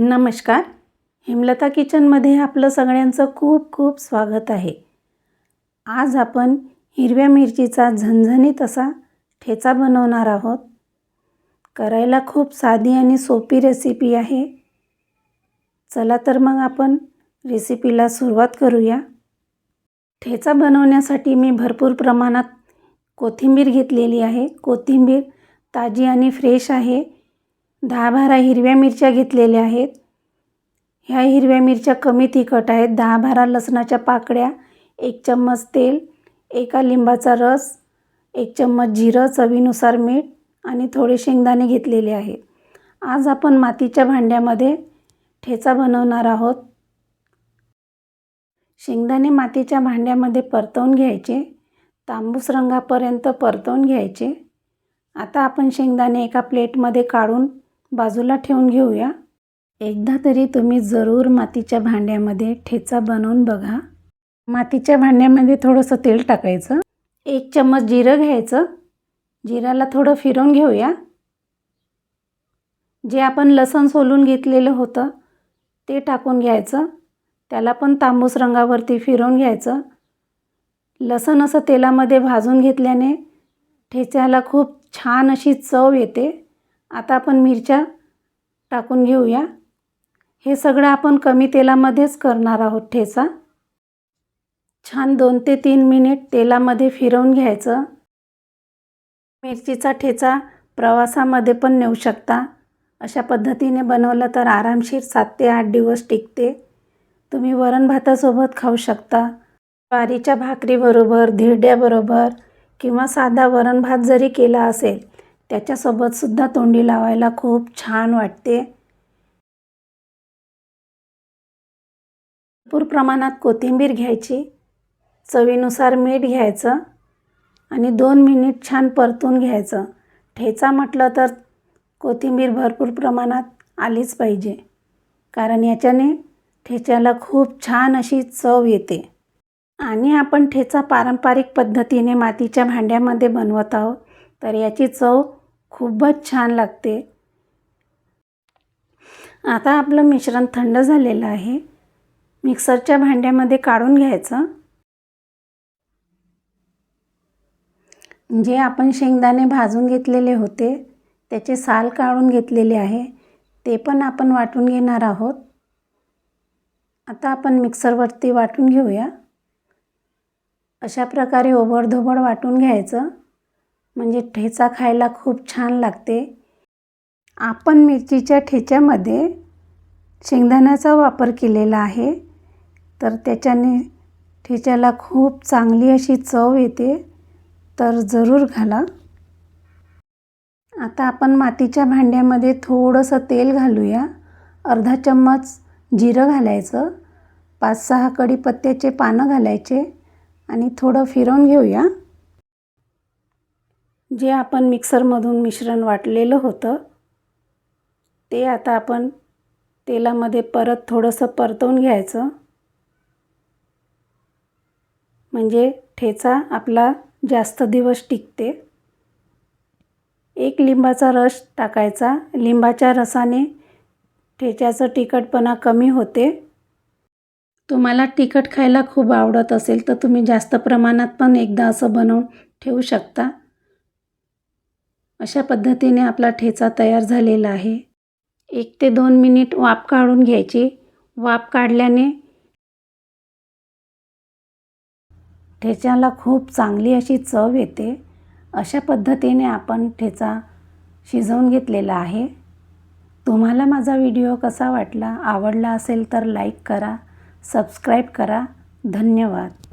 नमस्कार. हेमलता किचनमध्ये आपलं सगळ्यांचं खूप खूप स्वागत आहे. आज आपण हिरव्या मिरचीचा झणझणीत असा ठेचा बनवणार आहोत. करायला खूप साधी आणि सोपी रेसिपी आहे. चला तर मग आपण रेसिपीला सुरुवात करूया. ठेचा बनवण्यासाठी मी भरपूर प्रमाणात कोथिंबीर घेतलेली आहे. कोथिंबीर ताजी आणि फ्रेश आहे. दहा बारा हिरव्या मिरच्या घेतलेल्या आहेत. ह्या हिरव्या मिरच्या कमी तिखट आहेत. दहा बारा लसणाच्या पाकळ्या एक चम्मच तेल एका लिंबाचा रस एक चम्मच जिरं चवीनुसार मीठ आणि थोडे शेंगदाणे घेतलेले आहेत. आज आपण मातीच्या भांड्यामध्ये ठेचा बनवणार आहोत. शेंगदाणे मातीच्या भांड्यामध्ये परतवून घ्यायचे. तांबूस रंगापर्यंत परतवून घ्यायचे. आता आपण शेंगदाणे एका प्लेटमध्ये काढून बाजूला ठेवून घेऊया. एकदा तरी तुम्ही जरूर मातीच्या भांड्यामध्ये ठेचा बनवून बघा. मातीच्या भांड्यामध्ये थोडंसं तेल टाकायचं. एक चम्मच जिरं घ्यायचं. जिऱ्याला थोडं फिरवून घेऊया. जे आपण लसण सोलून घेतलेलं होतं ते टाकून घ्यायचं. त्याला पण तांबूस रंगावरती फिरवून घ्यायचं. लसण असं तेलामध्ये भाजून घेतल्याने ठेच्याला खूप छान अशी चव येते. आता आपण मिरच्या टाकून घेऊया. हे सगळं आपण कमी तेलामध्येच करणार आहोत ठेचा. छान दोन ते तीन मिनिट तेलामध्ये फिरवून घ्यायचं. मिरचीचा ठेचा प्रवासामध्ये पण नेऊ शकता. अशा पद्धतीने बनवलं तर आरामशीर सात ते आठ दिवस टिकते. तुम्ही वरण भातासोबत खाऊ शकता. ज्वारीच्या भाकरीबरोबर धिरड्याबरोबर किंवा साधा वरण भात जरी केला असेल त्याच्यासोबतसुद्धा तोंडी लावायला खूप छान वाटते. भरपूर प्रमाणात कोथिंबीर घ्यायची चवीनुसार मीठ घ्यायचं आणि दोन मिनिट छान परतून घ्यायचं. ठेचा म्हटलं तर कोथिंबीर भरपूर प्रमाणात आलीच पाहिजे कारण याच्याने ठेच्याला खूप छान अशी चव येते. आणि आपण ठेचा पारंपरिक पद्धतीने मातीच्या भांड्यामध्ये बनवत आहोत तर याची चव खूपच छान लागते. आता आपलं मिश्रण थंड झालेलं आहे. मिक्सरच्या भांड्यामध्ये काढून घ्यायचं. जे आपण शेंगदाणे भाजून घेतलेले होते त्याचे साल काढून घेतलेले आहे ते पण आपण वाटून घेणार आहोत. आता आपण मिक्सरवरती वाटून घेऊया. अशा प्रकारे ओबडधोबड वाटून घ्यायचं. म्हणजे ठेचा खायला खूप छान लागते. आपण मिरचीच्या ठेच्यामध्ये शेंगदाण्याचा वापर केलेला आहे. तर त्याच्याने ठेच्याला खूप चांगली अशी चव येते. तर जरूर घाला. आता आपण मातीच्या भांड्यामध्ये थोडंसं तेल घालूया. अर्धा चम्मच जिरं घालायचं. पाच सहा कढीपत्त्याचे पानं घालायचे. आणि थोडं फिरवून घेऊया. जे आपण मिक्सरमधून मिश्रण वाटलेलं होतं ते आता आपण तेलामध्ये परत थोडंसं परतवून घ्यायचं. म्हणजे ठेचा आपला जास्त दिवस टिकते. एक लिंबाचा रस टाकायचा. लिंबाच्या रसाने ठेच्याचं तिखटपणा कमी होते. तुम्हाला तिखट खायला खूप आवडत असेल तर तुम्ही जास्त प्रमाणात पण एकदा असं बनवून ठेवू शकता. अशा पद्धतीने आपला ठेचा तयार झालेला आहे. एक ते दोन मिनिट वाफ काढून घ्यायची. वाफ काढल्याने ठेच्याला खूप चांगली अशी चव येते. अशा पद्धतीने आपण ठेचा शिजवून घेतलेला आहे. तुम्हाला माझा व्हिडिओ कसा वाटला आवडला असेल तर लाईक करा सबस्क्राईब करा. धन्यवाद.